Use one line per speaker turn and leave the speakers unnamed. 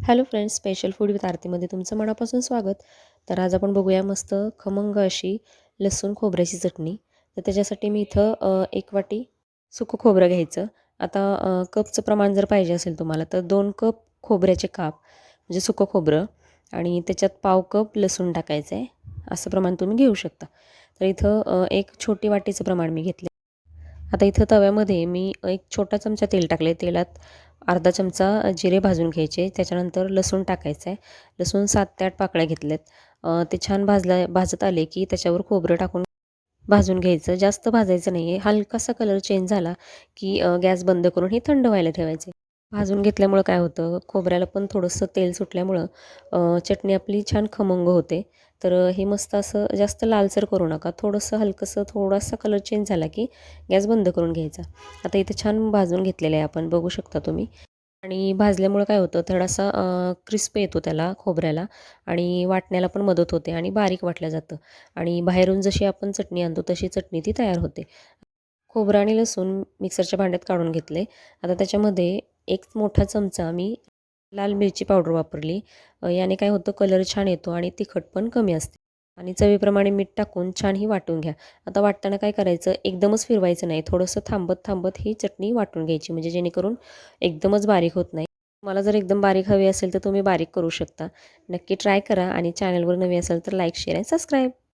Hello friends special food with आरतीमध्ये तुमचं मनापासून स्वागत. तर आज आपण बघूया मस्त खमंग अशी लसूण खोबऱ्याची चटणी. तर त्याच्यासाठी मी इथं एक वाटी सुकं खोबरं घ्यायचं. आता कपचं प्रमाण जर पाहिजे असेल तुम्हाला तर दोन कप खोबऱ्याचे काप म्हणजे सुकं खोबरं आणि त्याच्यात पाव कप लसूण टाकायचं आहे असं प्रमाण तुम्ही घेऊ शकता. तर इथं एक छोटी वाटीचं प्रमाण मी घेतलं आता इथं तव्यामध्ये मी एक छोटा चमचा तेल टाकले तेलात अर्धा चमचा जिरे भाजून घ्यायचे. त्याच्यानंतर लसूण टाकायचं आहे लसूण सात ते आठ पाकळ्या घेतल्यात. ते छान भाजल्या भाजत आले की त्याच्यावर खोबरं टाकून भाजून घ्यायचं. जास्त भाजायचं नाही आहे हलकासा कलर चेंज झाला की गॅस बंद करून हे थंड व्हायला ठेवायचे. भाजून घेतल्यामुळं काय होतं? खोबऱ्याला पण थोडंसं तेल सुटल्यामुळं चटणी आपली छान खमंग होते. तर हे मस्त असं जास्त लालसर करू नका. थोडंसं हलकंसं थोडासा कलर चेंज झाला की गॅस बंद करून घ्यायचा. आता इथे छान भाजून घेतलेलं आहे आपण बघू शकता तुम्ही. आणि भाजल्यामुळं काय होतं? थोडासा क्रिस्प येतो त्याला खोबऱ्याला. आणि वाटण्याला पण मदत होते आणि बारीक वाटलं जातं. आणि बाहेरून जशी आपण चटणी आणतो तशी चटणी ती तयार होते. खोबरं आणि लसूण मिक्सरच्या भांड्यात काढून घेतले. आता त्याच्यामध्ये एक मोठा चमचा मी लाल मिरची पावडर वापरली. याने काय होतं कलर छान येतो आणि तिखट पण कमी असते. आणि चवीप्रमाणे मीठ टाकून छान ही वाटून घ्या. आता वाटताना काय करायचं एकदमच फिरवायचं नाही. थोडंसं थांबत थांबत ही चटणी वाटून घ्यायची. म्हणजे जेणेकरून एकदमच बारीक होत नाही. मला जर एकदम बारीक हवी असेल तर तुम्ही बारीक करू शकता. नक्की ट्राय करा आणि चॅनलवर नवी असेल तर लाईक शेअर अँड सबस्क्राईब.